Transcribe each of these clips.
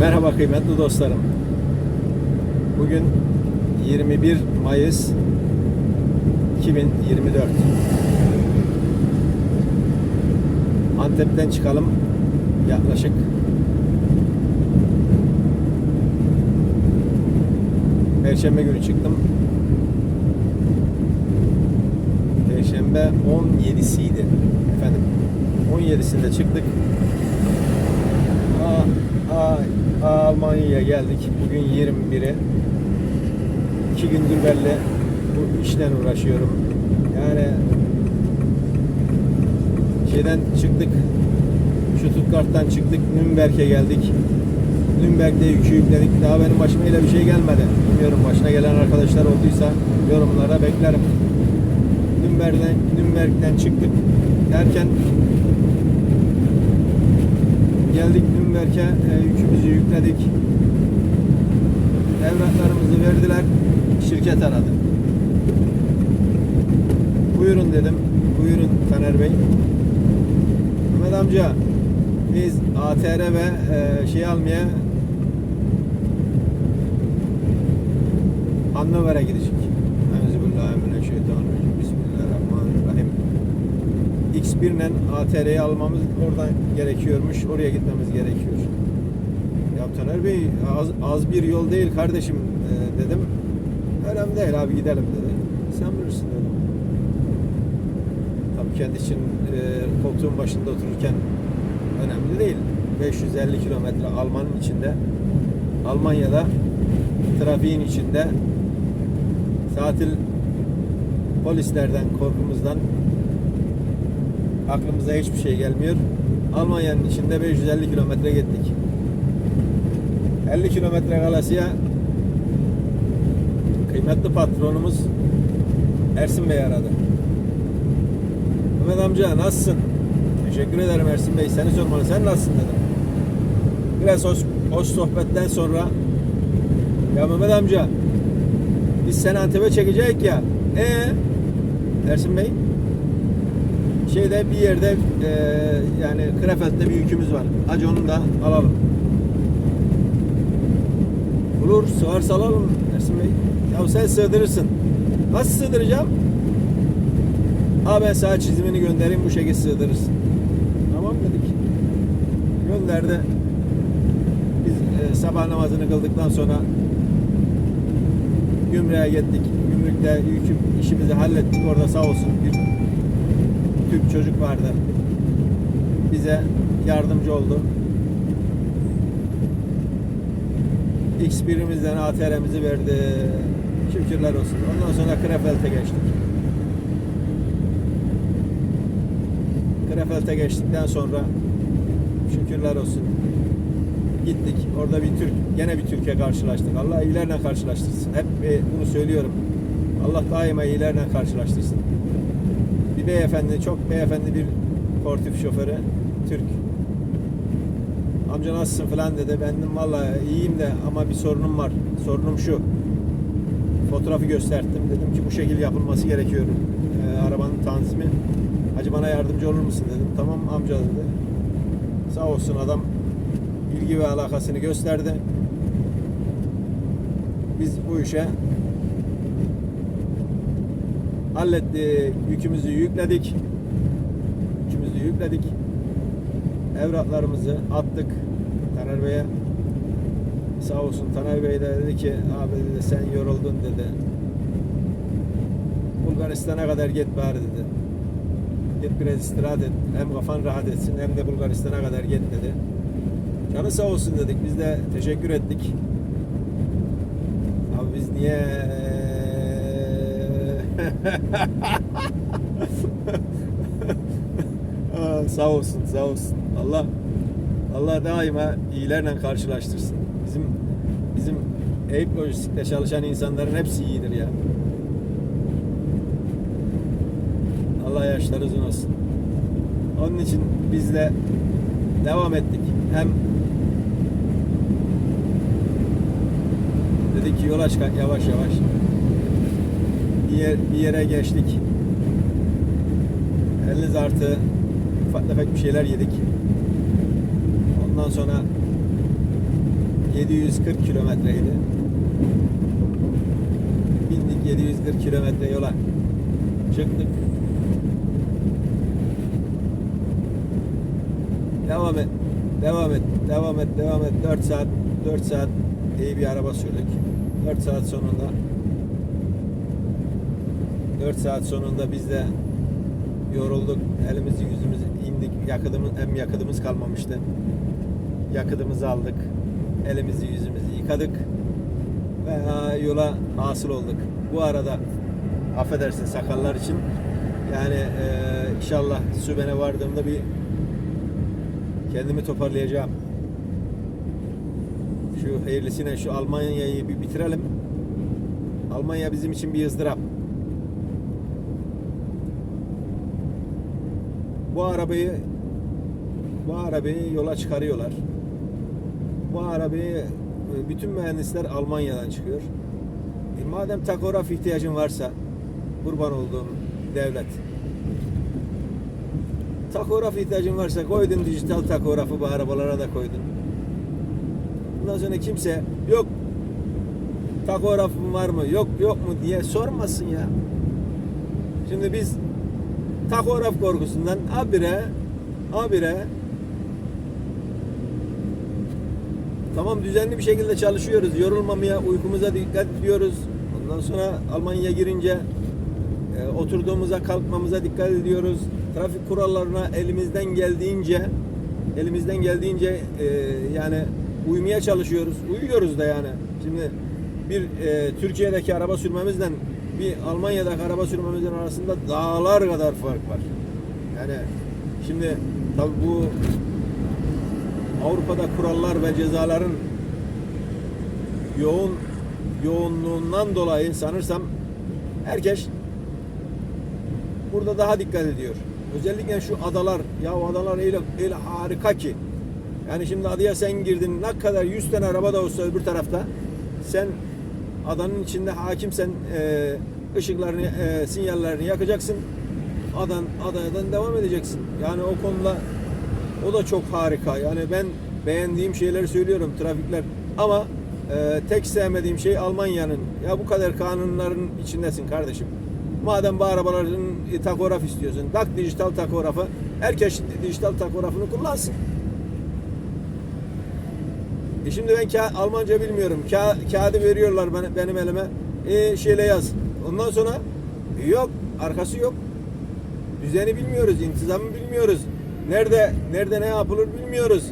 Merhaba kıymetli dostlarım. Bugün 21 Mayıs 2024. Antep'ten çıkalım. Yaklaşık Perşembe günü çıktım. Perşembe 17'siydi. Efendim 17'sinde çıktık. Aa, aa, Almanya'ya geldik. Bugün 21'i. İki gündür belli bu işle uğraşıyorum. Yani şeyden çıktık. Şu Stuttgart'tan çıktık. Nürnberg'e geldik. Nürnberg'de yükü yükledik. Daha benim başıma öyle bir şey gelmedi. Bilmiyorum başına gelen arkadaşlar olduysa yorumlara beklerim. Nürnberg'den, Nürnberg'den çıktık derken geldik Nürnberg'e e, yükümüzü yükledik. Evraklarımızı verdiler. Şirket aradı. Buyurun dedim. Buyurun Taner Bey. Mehmet amca biz ATR ve e, şey almaya Hannover'e gidecek. X1 ile ATR'yi almamız oradan gerekiyormuş. Oraya gitmemiz gerekiyor. Ya Taner Bey az, az bir yol değil kardeşim e, dedim. Önemli değil abi gidelim dedi. Sen bilirsin dedim. Tabii kendi için e, koltuğun başında otururken önemli değil. 550 kilometre Alman'ın içinde Almanya'da trafiğin içinde tatil polislerden korkumuzdan aklımıza hiçbir şey gelmiyor. Almanya'nın içinde 550 kilometre gittik. 50 kilometre kalasıya kıymetli patronumuz Ersin Bey aradı. Mehmet amca nasılsın? Teşekkür ederim Ersin Bey. Seni sormalı. Sen nasılsın dedim. Biraz hoş, hoş sohbetten sonra ya Mehmet amca biz seni Antep'e çekecek ya. Ee Ersin Bey şeyde bir yerde e, yani Krefeld'de bir yükümüz var. Hacı onu da alalım. Olur sığarsa alalım Ersin Bey. Ya sen sığdırırsın. Nasıl sığdıracağım? Ha ben sana çizimini göndereyim bu şekilde sığdırırsın. Tamam dedik. Gönderdi. Biz e, sabah namazını kıldıktan sonra gümrüğe gittik. Gümrükte yüküm işimizi hallettik. Orada sağ olsun bir Türk çocuk vardı. Bize yardımcı oldu. X birimizden ATR'mizi verdi. Şükürler olsun. Ondan sonra Krefeld'e geçtik. Krefeld'e geçtikten sonra şükürler olsun. Gittik. Orada bir Türk, gene bir Türkiye karşılaştık. Allah iyilerle karşılaştırsın. Hep bunu söylüyorum. Allah daima iyilerle karşılaştırsın. Beyefendi, çok beyefendi bir portif şoförü, Türk. Amca nasılsın falan dedi. Ben dedim valla iyiyim de ama bir sorunum var. Sorunum şu. Fotoğrafı gösterdim. Dedim ki bu şekil yapılması gerekiyor. Ee, arabanın tanzimi. Hacı bana yardımcı olur musun dedim. Tamam amca dedi. Sağ olsun adam ilgi ve alakasını gösterdi. Biz bu işe hallettik. Yükümüzü yükledik. Yükümüzü yükledik. Evraklarımızı attık Taner Bey'e. Sağ olsun Taner Bey de dedi ki abi dedi sen yoruldun dedi. Bulgaristan'a kadar git bari dedi. Git biraz istirahat et. Hem kafan rahat etsin hem de Bulgaristan'a kadar git dedi. Canı sağ olsun dedik. Biz de teşekkür ettik. Abi biz niye Sağ olsun, sağ olsun. Allah Allah daima iyilerle karşılaştırsın. Bizim bizim Eyüp Lojistik'te çalışan insanların hepsi iyidir ya. Allah yaşları uzun olsun. Onun için biz de devam ettik. Hem dedik ki yola çıkak yavaş yavaş. Bir, yer, bir yere geçtik. 50 artı ufak tefek bir şeyler yedik. Ondan sonra 740 kilometreydi. Bindik 740 kilometre yola. Çıktık. Devam et. Devam et. Devam et. Devam et. 4 saat 4 saat iyi bir araba sürdük. 4 saat sonunda 4 saat sonunda biz de yorulduk. Elimizi yüzümüzü indik. Yakıtımız, hem yakıtımız kalmamıştı. Yakıtımızı aldık. Elimizi yüzümüzü yıkadık. Ve yola hasıl olduk. Bu arada affedersin sakallar için yani e, inşallah Süben'e vardığımda bir kendimi toparlayacağım. Şu hayırlısıyla şu Almanya'yı bir bitirelim. Almanya bizim için bir ızdırap. Bu arabayı bu arabayı yola çıkarıyorlar. Bu arabayı e, bütün mühendisler Almanya'dan çıkıyor. E, madem takograf ihtiyacın varsa kurban olduğum devlet takograf ihtiyacın varsa koydun dijital takografı bu arabalara da koydun. Bundan sonra kimse yok takografın var mı yok yok mu diye sormasın ya. Şimdi biz takograf korkusundan abire abire tamam düzenli bir şekilde çalışıyoruz. Yorulmamaya, uykumuza dikkat ediyoruz. Ondan sonra Almanya'ya girince e, oturduğumuza, kalkmamıza dikkat ediyoruz. Trafik kurallarına elimizden geldiğince elimizden geldiğince e, yani uymaya çalışıyoruz. Uyuyoruz da yani. Şimdi bir e, Türkiye'deki araba sürmemizden bir Almanya'daki araba sürmemizin arasında dağlar kadar fark var. Yani şimdi tabi bu Avrupa'da kurallar ve cezaların yoğun yoğunluğundan dolayı sanırsam herkes burada daha dikkat ediyor. Özellikle şu adalar, ya adalar öyle, öyle harika ki. Yani şimdi adaya sen girdin, ne kadar 100 tane araba da olsa öbür tarafta, sen adanın içinde hakimsen e, ışıklarını, e, sinyallerini yakacaksın. Adan, adadan devam edeceksin. Yani o konuda o da çok harika. Yani ben beğendiğim şeyleri söylüyorum trafikler. Ama e, tek sevmediğim şey Almanya'nın. Ya bu kadar kanunların içindesin kardeşim. Madem bu arabaların e, takograf istiyorsun, tak dijital takografı. Herkes dijital takografını kullansın. E şimdi ben ka- Almanca bilmiyorum. Ka- kağıdı veriyorlar bana, benim elime. E, şeyle yaz. Ondan sonra yok, arkası yok. Düzeni bilmiyoruz, intizamı bilmiyoruz. Nerede nerede ne yapılır bilmiyoruz.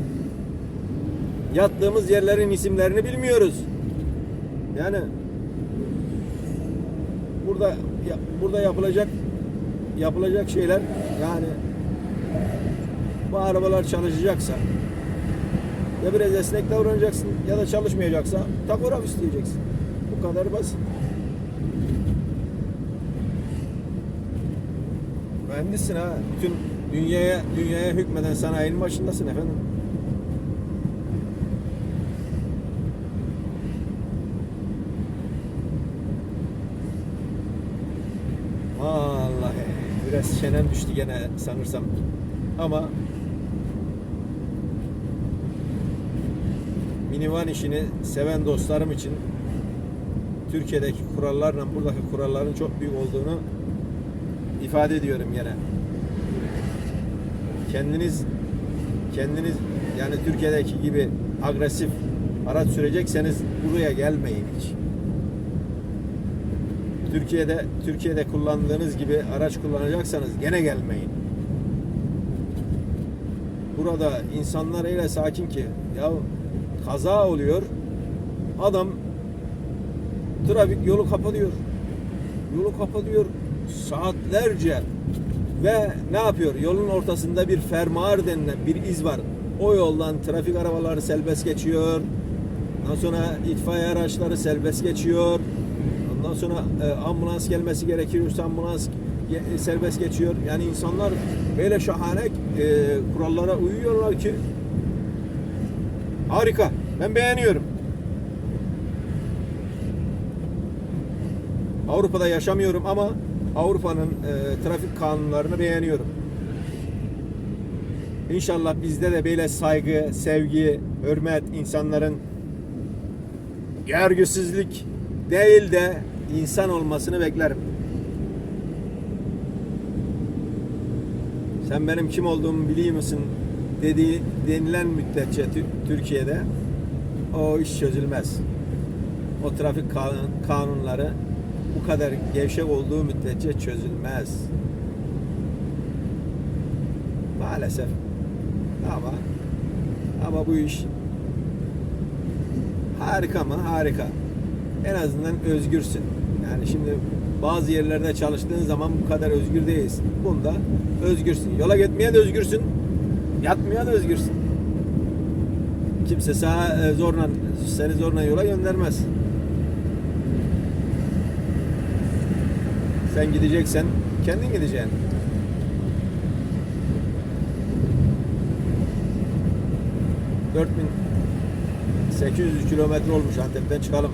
Yattığımız yerlerin isimlerini bilmiyoruz. Yani burada ya- burada yapılacak yapılacak şeyler yani bu arabalar çalışacaksa ya biraz esnek davranacaksın ya da çalışmayacaksa takograf isteyeceksin. Bu kadar basit. Mühendissin ha. Bütün dünyaya dünyaya hükmeden sanayinin başındasın efendim. Vallahi biraz çenem düştü gene sanırsam. Ama minivan işini seven dostlarım için Türkiye'deki kurallarla buradaki kuralların çok büyük olduğunu ifade ediyorum gene. Kendiniz kendiniz yani Türkiye'deki gibi agresif araç sürecekseniz buraya gelmeyin hiç. Türkiye'de Türkiye'de kullandığınız gibi araç kullanacaksanız gene gelmeyin. Burada insanlar öyle sakin ki ya kaza oluyor. Adam trafik yolu kapatıyor. Yolu kapatıyor saatlerce ve ne yapıyor? Yolun ortasında bir fermuar denilen bir iz var. O yoldan trafik arabaları serbest geçiyor. Ondan sonra itfaiye araçları serbest geçiyor. Ondan sonra e, ambulans gelmesi gerekiyorsa ambulans ge- serbest geçiyor. Yani insanlar böyle şahane e, kurallara uyuyorlar ki harika. Ben beğeniyorum. Avrupa'da yaşamıyorum ama Avrupa'nın e, trafik kanunlarını beğeniyorum. İnşallah bizde de böyle saygı, sevgi, hürmet, insanların görgüsüzlük değil de insan olmasını beklerim. Sen benim kim olduğumu biliyor musun dediği denilen müddetçe Tü- Türkiye'de o iş çözülmez. O trafik kanun- kanunları bu kadar gevşek olduğu müddetçe çözülmez. Maalesef. Ama ama bu iş harika mı? Harika. En azından özgürsün. Yani şimdi bazı yerlerde çalıştığın zaman bu kadar özgür değilsin. Bunda özgürsün. Yola gitmeye de özgürsün. Yatmaya da özgürsün. Kimse sana e, zorla seni zorla yola göndermez. Sen gideceksen kendin gideceksin. Dört bin 800 kilometre olmuş Antep'ten çıkalım.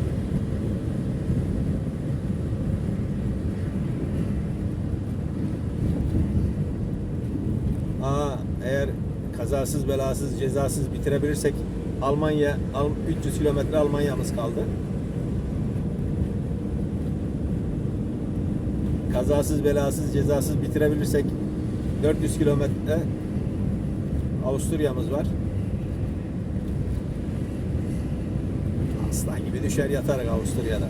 Aa, eğer kazasız belasız cezasız bitirebilirsek Almanya Al- 300 kilometre Almanya'mız kaldı. Kazasız belasız cezasız bitirebilirsek 400 kilometre Avusturya'mız var. Aslan gibi düşer yatarız Avusturya'da.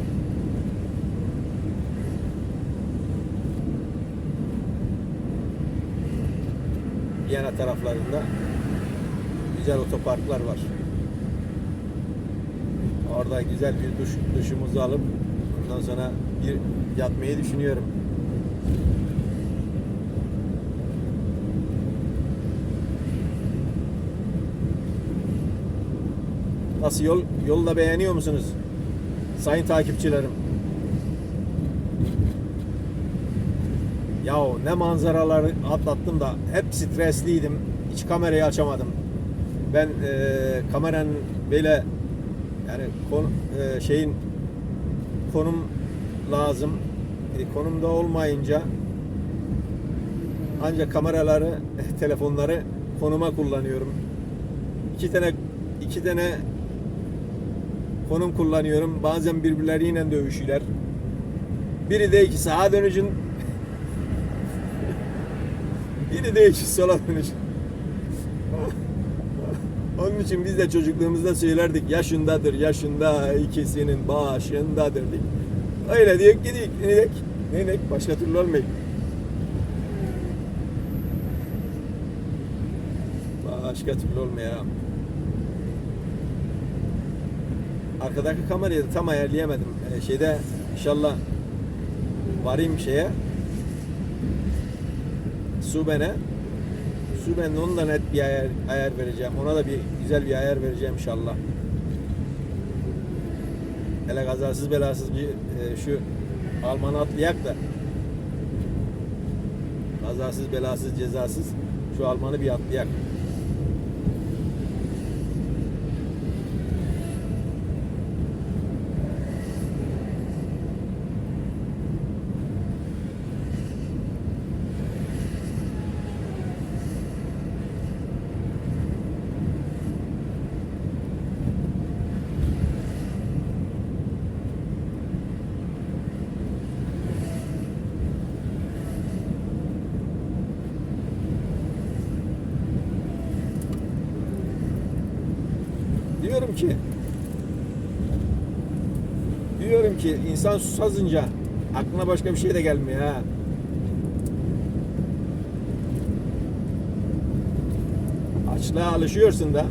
Viyana taraflarında güzel otoparklar var. Orada güzel bir duş, duşumuzu alıp ondan sonra bir yatmayı düşünüyorum. Nasıl yol yolu da beğeniyor musunuz? Sayın takipçilerim. Yahu ne manzaraları atlattım da hep stresliydim. Hiç kamerayı açamadım. Ben eee kameranın böyle yani kon, eee, şeyin konum lazım. E, konumda olmayınca ancak kameraları, telefonları konuma kullanıyorum. İki tane iki tane konum kullanıyorum. Bazen birbirleriyle dövüşüyorlar. Biri de iki sağa dönüşün. Biri de iki sola dönüşün. Onun için biz de çocukluğumuzda söylerdik yaşındadır, yaşında ikisinin başındadır diye. Öyle diyor gidik, inek, inek başka türlü olmayın. Başka türlü olmuyor. Arkadaki kamerayı da tam ayarlayamadım. Ee, şeyde inşallah varayım şeye. Suben'e. Suben'de onun da net bir ayar, ayar vereceğim. Ona da bir güzel bir ayar vereceğim inşallah. Hele kazasız belasız bir e, şu Alman'ı atlayak da kazasız belasız cezasız şu Alman'ı bir atlayak. Diyorum ki diyorum ki insan susazınca aklına başka bir şey de gelmiyor ha. Açlığa alışıyorsun da.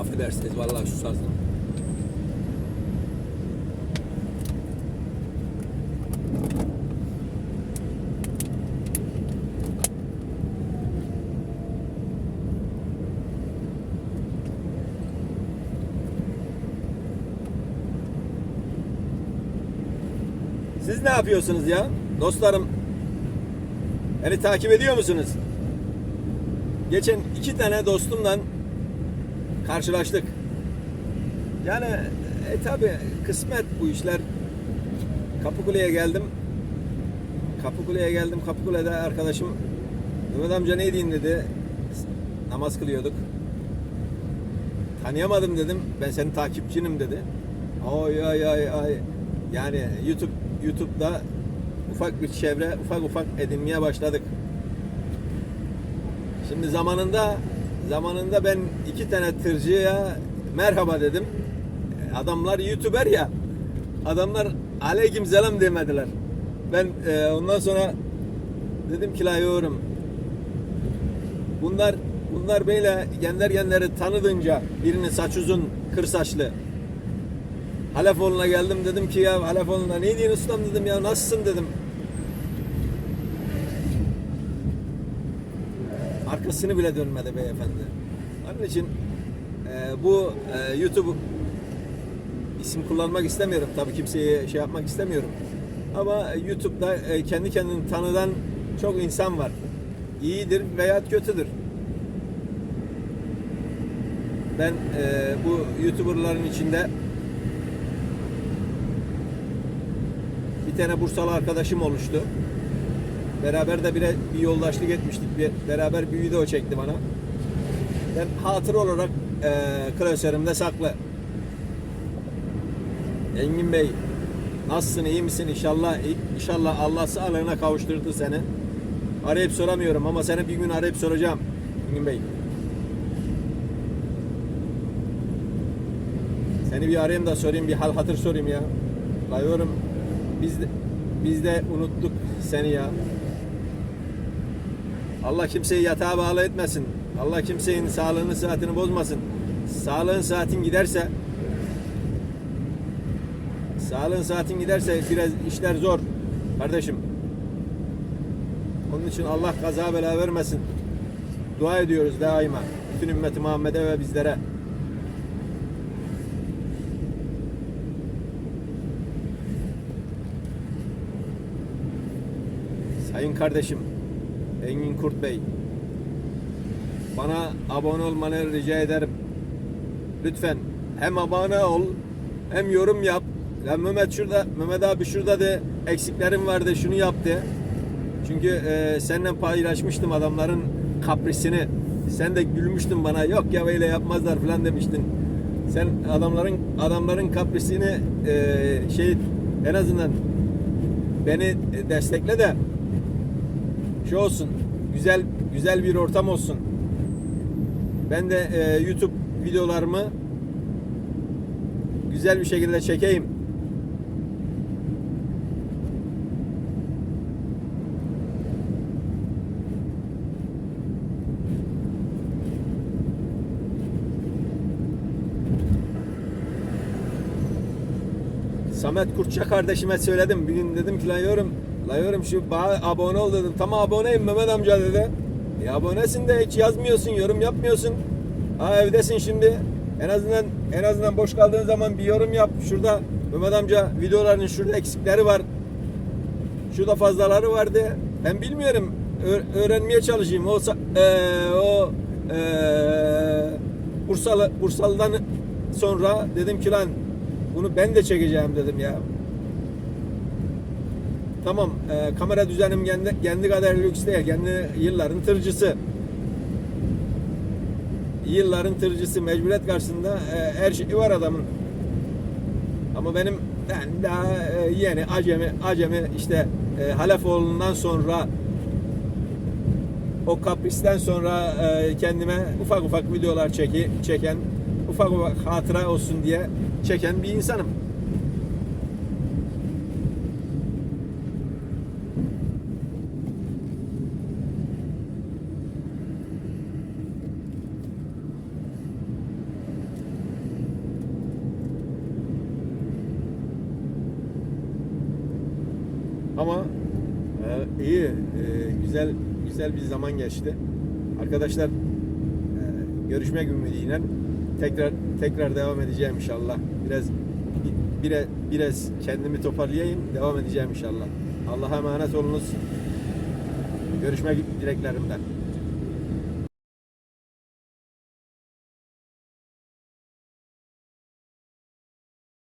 Affedersiniz vallahi susazdım. Siz ne yapıyorsunuz ya? Dostlarım beni takip ediyor musunuz? Geçen iki tane dostumla karşılaştık. Yani e, tabi kısmet bu işler. Kapıkule'ye geldim. Kapıkule'ye geldim. Kapıkule'de arkadaşım Mehmet amca ne diyeyim dedi. Namaz kılıyorduk. Tanıyamadım dedim. Ben senin takipçinim dedi. Ay ay ay ay. Yani YouTube YouTube'da ufak bir çevre ufak ufak edinmeye başladık. Şimdi zamanında zamanında ben iki tane tırcıya merhaba dedim. Adamlar YouTuber ya. Adamlar aleyküm selam demediler. Ben e, ondan sonra dedim ki la yorum. Bunlar bunlar böyle genler genleri tanıdınca birinin saç uzun kır saçlı Halefoğlu'na geldim dedim ki ya Halefoğlu'na ne diyorsun ustam dedim ya nasılsın dedim. Arkasını bile dönmedi beyefendi. Onun için e, bu e, YouTube isim kullanmak istemiyorum. Tabii kimseye şey yapmak istemiyorum. Ama YouTube'da e, kendi kendini tanıdan çok insan var. İyidir veya kötüdür. Ben e, bu YouTuber'ların içinde bir tane Bursalı arkadaşım oluştu. Beraber de bir, bir yoldaşlık etmiştik. Bir, beraber bir video çekti bana. Ben hatır olarak e, klasörümde saklı. Engin Bey nasılsın iyi misin inşallah inşallah Allah sağlığına kavuşturdu seni. Arayıp soramıyorum ama seni bir gün arayıp soracağım Engin Bey. Seni bir arayayım da sorayım bir hal hatır sorayım ya. Bayıyorum biz de, biz de unuttuk seni ya. Allah kimseyi yatağa bağlı etmesin. Allah kimsenin sağlığını saatini bozmasın. Sağlığın saatin giderse Sağlığın saatin giderse biraz işler zor kardeşim. Onun için Allah kaza bela vermesin. Dua ediyoruz daima. Bütün ümmeti Muhammed'e ve bizlere. Kardeşim Engin Kurt Bey bana abone olmanı rica ederim. Lütfen hem abone ol hem yorum yap. Ya Mehmet şurada, Mehmet abi şurada de eksiklerim vardı şunu yaptı. Çünkü e, seninle paylaşmıştım adamların kaprisini. Sen de gülmüştün bana. Yok ya böyle yapmazlar falan demiştin. Sen adamların adamların kaprisini e, şey en azından beni destekle de şu olsun. Güzel güzel bir ortam olsun. Ben de e, YouTube videolarımı güzel bir şekilde çekeyim. Samet Kurtça kardeşime söyledim. Bir gün dedim ki lan yorum, lan yorum şu bana abone ol dedim. Tamam aboneyim Mehmet amca dedi. E abonesin de hiç yazmıyorsun, yorum yapmıyorsun. Ha evdesin şimdi. En azından en azından boş kaldığın zaman bir yorum yap. Şurada Mehmet amca videolarının şurada eksikleri var. Şurada fazlaları vardı. Ben bilmiyorum. Ö- öğrenmeye çalışayım. O sa- eee, o eee Bursalı Bursalı'dan sonra dedim ki lan bunu ben de çekeceğim dedim ya. Tamam, e, kamera düzenim kendi, kendi kadar lüks değil. Kendi yılların tırcısı. Yılların tırcısı mecburiyet karşısında e, her şey var adamın. Ama benim ben daha e, yeni acemi acemi işte e, Halefoğlu'ndan sonra o kapristen sonra e, kendime ufak ufak videolar çeki, çeken ufak ufak hatıra olsun diye çeken bir insanım. Ama e, iyi, e, güzel güzel bir zaman geçti. Arkadaşlar e, görüşmek ümidiyle tekrar tekrar devam edeceğim inşallah. Biraz bi- bire, biraz kendimi toparlayayım, devam edeceğim inşallah. Allah'a emanet olunuz. Görüşmek dileklerimden.